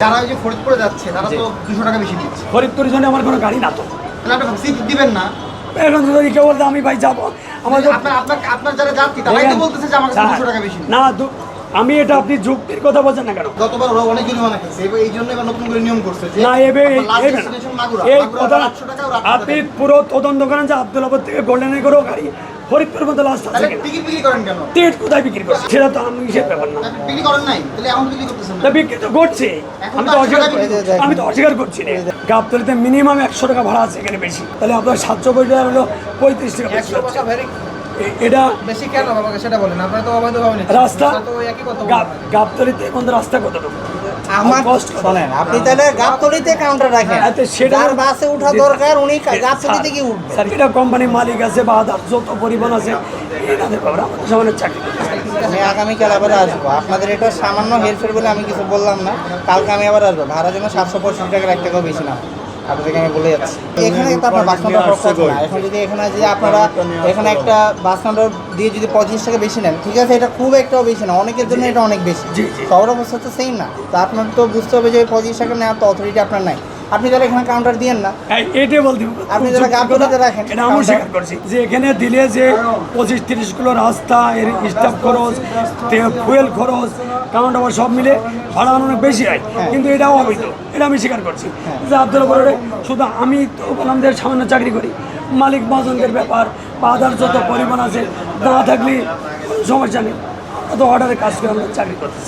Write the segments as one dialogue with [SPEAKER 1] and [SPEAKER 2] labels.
[SPEAKER 1] যারা ওই যে ফরিদপুরে যাচ্ছে তারা তো দুশো টাকা বেশি দিচ্ছে।
[SPEAKER 2] ফরিদপুরের জন্য আমার কোনো গাড়ি না তো।
[SPEAKER 1] তাহলে আপনি সিট দিবেন না?
[SPEAKER 2] এখন যদি কেউ বলতে আমি ভাই যাব আমার
[SPEAKER 1] আপনার আপনার যারা যাত্রী তারাই তো বলতেছে যে আমার দুশো টাকা বেশি।
[SPEAKER 2] না আমি এটা আপনি যুক্তির কথা বলছেন না কেন?
[SPEAKER 1] গতবার ওরা অনেক জরিমানা খেয়েছে এবার এই জন্য এবার নতুন করে নিয়ম করছে যে
[SPEAKER 2] না এবে এই- কথা
[SPEAKER 1] টাকা
[SPEAKER 2] আপনি
[SPEAKER 1] টাকা।
[SPEAKER 2] পুরো তদন্ত করেন যে আব্দুল্লাপুর থেকে গোল্ডেনে করেও গাড়ি। ফরিদপুর মতো লাস্ট আছে
[SPEAKER 1] টিকিট বিক্রি করেন কেন?
[SPEAKER 2] টিকিট কোথায় বিক্রি করছে সেটা তো আমি সে ব্যাপার না।
[SPEAKER 1] আপনি বিক্রি করেন নাই তাহলে এখন বিক্রি করতেছেন না।
[SPEAKER 2] তা বিক্রি তো করছে। আমি
[SPEAKER 1] তো
[SPEAKER 2] অস্বীকার
[SPEAKER 1] টাকা বিক্রি।
[SPEAKER 2] আমি তো অস্বীকার করছি না। গাবতলিতে মিনিমাম একশো টাকা ভাড়া আছে এখানে বেশি। তাহলে আপনার সাতশো কোটি টাকা হলো পঁয়ত্রিশ টাকা বেশি। যাচ্ছে। এটা
[SPEAKER 3] বেশি কেন আমাকে সেটা বলেন? আপনারা তো অবৈধ ভাবে
[SPEAKER 2] রাস্তা
[SPEAKER 3] তো একই কথা
[SPEAKER 2] গাবতলিতে রাস্তা কতটুকু?
[SPEAKER 4] আমার
[SPEAKER 2] কষ্ট?
[SPEAKER 4] শোনেন আপনি তাহলে গাবতলিতে কাউন্টার রাখেন।
[SPEAKER 2] হ্যাঁ,
[SPEAKER 4] বাসে
[SPEAKER 2] যে-
[SPEAKER 4] দরকার উনি গাবতলিতে কি উঠবে
[SPEAKER 2] স্যার এটা কোম্পানির মালিক আছে বা যত পরিমাণ আছে এনাদের খবর আমাদের সামনে চাকরি
[SPEAKER 4] আমি আগামীকাল আবার আসব। আপনাদের এটা সামান্য হেল্পের বলে আমি কিছু বললাম না। কালকে আমি আবার আসব। ভাড়ার জন্য সাতশো পঁয়ষট্টি টাকার এক টাকাও বেশি না। আপনাদেরকে আমি বলে যাচ্ছি। এখানে তো আপনার বাস কাউন্টার খরচ না এখন যদি এখানে যে আপনারা এখানে একটা বাস কাউন্টার দিয়ে যদি পঁয়ত্রিশ টাকা বেশি নেন ঠিক আছে এটা খুব একটাও বেশি না অনেকের জন্য এটা অনেক বেশি। সবার অবস্থা তো সেম না। তো আপনার তো বুঝতে হবে যে পঁচিশ টাকা নেওয়ার তো অথরিটি আপনার নাই। আপনি তাহলে এখানে কাউন্টার দিয়েন না।
[SPEAKER 2] এটাই বলতে
[SPEAKER 4] আপনি যারা গাবতলিতে রাখেন,
[SPEAKER 2] এটা আমি
[SPEAKER 4] কাউন্টার-
[SPEAKER 2] স্বীকার করছি। যে এখানে দিলে যে পঁচিশ তিরিশ কিলো রাস্তা এর স্টাফ খরচ ফুয়েল খরচ আবার সব মিলে ভাড়া অনেক বেশি হয়।
[SPEAKER 4] হ্যাঁ।
[SPEAKER 2] কিন্তু এটাও অবৈধ। এটা আমি স্বীকার করছি। যে আব্দুল বলে শুধু আমি তো যে সামান্য চাকরি করি। মালিক মহাজনদের ব্যাপার বা আদার যত পরিমাণ আছে না থাকলে সমস্যা নেই। আমরা তো অর্ডারে কাজ করে আমরা চাকরি করতে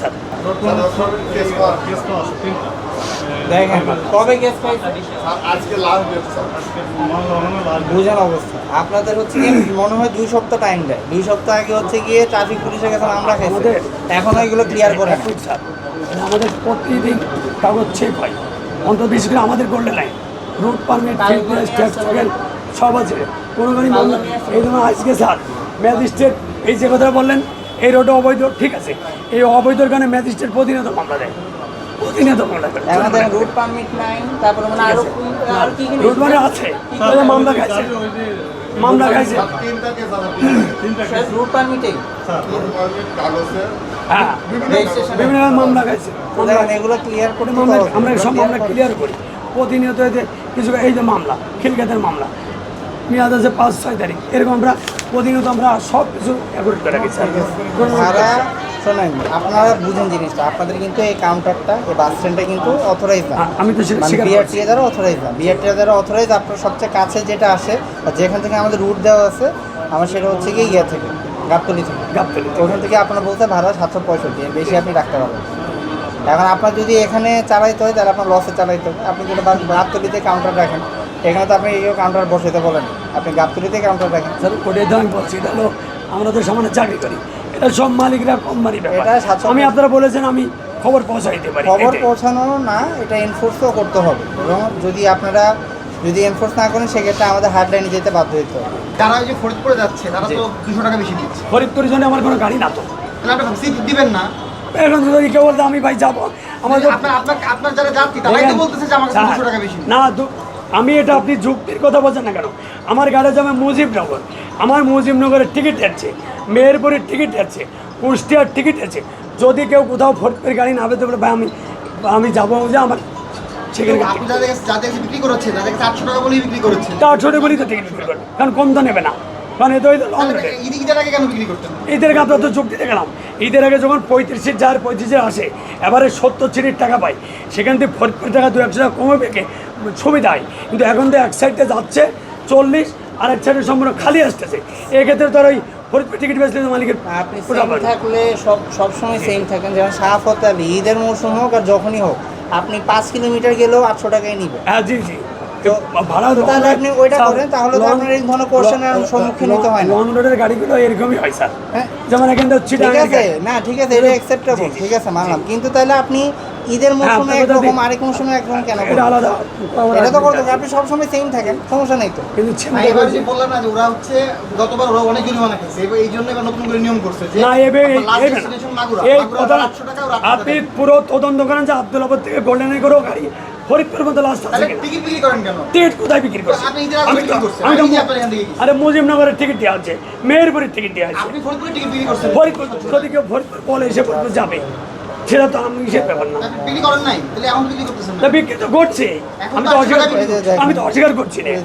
[SPEAKER 4] অবস্থা। আপনাদের হচ্ছে কি মনে হয় দুই সপ্তাহ টাইম দেয়। দুই সপ্তাহ আগে হচ্ছে গিয়ে ট্রাফিক পুলিশের কাছে আমরা খাইছি এখন এগুলো ক্লিয়ার করে না।
[SPEAKER 2] ঠিক আমাদের প্রতিদিন কাগজ চেক হয়। অন্তত বিশেষ করে আমাদের করলে নাই। রুট পারমিট সব আছে। কোনো গাড়ি মামলা এই ধরুন আজকে স্যার ম্যাজিস্ট্রেট এই যে কথা বললেন এই রোডে অবৈধ ঠিক আছে। এই অবৈধর কারণে ম্যাজিস্ট্রেট প্রতিনিয়ত মামলা দেয়। প্রতিনিয়ত মামলা
[SPEAKER 4] পারমিট নাই তারপরে মানে আরও কি কি
[SPEAKER 2] রুট মানে আছে। ওই মামলা খাইছে। মামলা খাইছে।
[SPEAKER 5] তিনটা কেস আছে। তিনটা কেস।
[SPEAKER 4] রুট পারমিটে
[SPEAKER 2] হ্যাঁ। বিভিন্ন মামলা খাইছে।
[SPEAKER 4] এগুলো ক্লিয়ার করে
[SPEAKER 2] আমরা আমরা সব মামলা ক্লিয়ার করি। প্রতিনিয়ত কিছু এই যে মামলা খিলগাতের মামলা। মেয়াদ আছে পাঁচ ছয় তারিখ। এরকম আমরা প্রতিনিয়ত আমরা সব কিছু অ্যাকোরেট করে রাখি। স্যার
[SPEAKER 4] শোনেন। আপনারা বুঝেন জিনিসটা। আপনাদের কিন্তু এই কাউন্টারটা এই বাস স্ট্যান্ডটা কিন্তু অথরাইজ না।
[SPEAKER 2] আমি তো
[SPEAKER 4] মানে। বিআরটিএ দ্বারা অথরাইজ না। বিআরটিএ দ্বারা অথরাইজ আপনার সবচেয়ে কাছে যেটা আসে বা যেখান থেকে আমাদের রুট দেওয়া আছে আমার সেটা হচ্ছে গিয়ে ইয়ে থেকে গাবতলি থেকে।
[SPEAKER 2] গাবতলী
[SPEAKER 4] তো ওখান থেকে আপনার বলতে ভাড়া সাতশো পঁয়ষট্টি এর বেশি আপনি রাখতে পারবেন এখন আপনার যদি এখানে চালাইতে হয় তাহলে আপনার লসে চালাইতে হবে আপনি যদি বা- গাবতলিতে কাউন্টার রাখেন এখানে তো আপনি এই কাউন্টার বসাতে বলেন। আপনি গাবতলিতে কাউন্টার রাখেন
[SPEAKER 2] স্যার ওটাই তো আমি বলছি এটা হলো আমরা তো সামান্য চাকরি করি। এটা সব মালিকরা কোম্পানি আমি আপনারা বলেছেন আমি খবর পৌঁছাইতে পারি।
[SPEAKER 4] খবর পৌঁছানো না এটা এনফোর্সও করতে হবে। এবং যদি আপনারা যদি এনফোর্স না করেন সেক্ষেত্রে আমাদের হার্ডলাইনে যেতে বাধ্য হতে হবে।
[SPEAKER 1] তারা ওই যে ফরিদপুরে যাচ্ছে তারা তো দুশো টাকা বেশি দিচ্ছে।
[SPEAKER 2] ফরিদপুরের জন্য আমার কোনো গাড়ি না তো।
[SPEAKER 1] তাহলে আপনি সিট দিবেন না।
[SPEAKER 2] এখন যদি কেউ বলতে আমি ভাই যাব আমার
[SPEAKER 1] আপনার যারা যাত্রী তারাই তো বলতেছে যে আমার দুশো টাকা বেশি
[SPEAKER 2] না আমি এটা আপনি যুক্তির কথা বলছেন না কেন? আমার গাড়ি যাবে মুজিবনগর। আমার মুজিবনগরের টিকিট যাচ্ছে মেহেরপুরের টিকিট যাচ্ছে কুষ্টিয়ার টিকিট আছে যদি কেউ কোথাও ফরিদপুরের গাড়ি না পেতে পারে ভাই আমি আমি যাব যে আমার সেখানে
[SPEAKER 1] কিন্তু টাকা কাছে বিক্রি করছে আটশো টাকা বলেই
[SPEAKER 2] তো টিকিট বিক্রি করবে কারণ কম তো নেবে না। কারণ
[SPEAKER 1] তাহলে ঈদ ঈদের আগে কেন বিক্রি করতেন?
[SPEAKER 2] ঈদের আগে আপনার তো ঈদের আগে যখন পঁয়ত্রিশ সিট যার পঁয়ত্রিশে আসে এবারে সত্তর সিটের টাকা পাই সেখান থেকে ফরিদপুর টাকা দু একশো টাকা কমে পেকে সুবিধা হয় কিন্তু এখন তো এক সাইডে যাচ্ছে চল্লিশ আর এক সাইডে সম্পূর্ণ খালি আসতেছে। এক্ষেত্রে তো আর ওই ফরিদপুর টিকিট বেচলে তো মালিকের
[SPEAKER 4] আপনি। থাকলে সব সবসময় সেম থাকেন। যেমন সাফ সাহাফত আলী ঈদের মৌসুম হোক আর যখনই হোক আপনি পাঁচ কিলোমিটার গেলেও আটশো টাকায় নিবেন।
[SPEAKER 2] হ্যাঁ জি জি।
[SPEAKER 4] তো
[SPEAKER 2] ভাড়া
[SPEAKER 4] তাহলে আপনি ওইটা করেন, তাহলে তো আপনার এই ধরনের কোশ্চেনের সম্মুখীন হতে হয় না।
[SPEAKER 2] লং রোডের গাড়িগুলো এরকমই হয় স্যার।
[SPEAKER 4] হ্যাঁ।
[SPEAKER 2] যেমন এখান থেকে
[SPEAKER 4] ঠিক আছে। না ঠিক আছে এটা অ্যাকসেপ্টেবল ঠিক আছে মানলাম। কিন্তু তাহলে আপনি ঈদের মৌসুমে
[SPEAKER 2] আপনার কথা
[SPEAKER 4] একরকম। আরেক মৌসুমে একরকম কেন
[SPEAKER 2] এটা আলাদা
[SPEAKER 4] এটা তো করতে আপনি সবসময় সেম থাকেন সমস্যা নেই তো।
[SPEAKER 2] কিন্তু
[SPEAKER 1] এবার যে বললাম না যে ওরা হচ্ছে গতবার ওরা অনেক জরিমানা খেয়েছে এবার এই জন্য এবার নতুন করে নিয়ম করছে যে
[SPEAKER 2] না এবে এই কথা আপনি পুরো তদন্ত করেন যে থেকে গোল্ডেনে করেও গাড়ি ফরিদপুর মতো লাস্ট আছে
[SPEAKER 1] তাহলে টিকিট বিক্রি করেন কেন?
[SPEAKER 2] টিকিট কোথায় বিক্রি
[SPEAKER 1] আপনি
[SPEAKER 2] আমি তো-। আরে মুজিবনগরের টিকিট দেওয়া হচ্ছে মেহেরপুরের টিকিট দেওয়া হচ্ছে
[SPEAKER 1] আপনি ফরিদপুরে টিকিট বিক্রি করছেন।
[SPEAKER 2] ফরিদপুর যদি কেউ ফরিদপুর বলে এসে ফরিদপুর যাবে সেটা তো আমি হিসেব ব্যাপার না।
[SPEAKER 1] বিক্রি
[SPEAKER 2] তা করছে। আমি
[SPEAKER 1] তো
[SPEAKER 2] তো অস্বীকার
[SPEAKER 1] টাকা
[SPEAKER 2] করছি।
[SPEAKER 4] বিক্রি-
[SPEAKER 2] আমি তো অস্বীকার করছি না।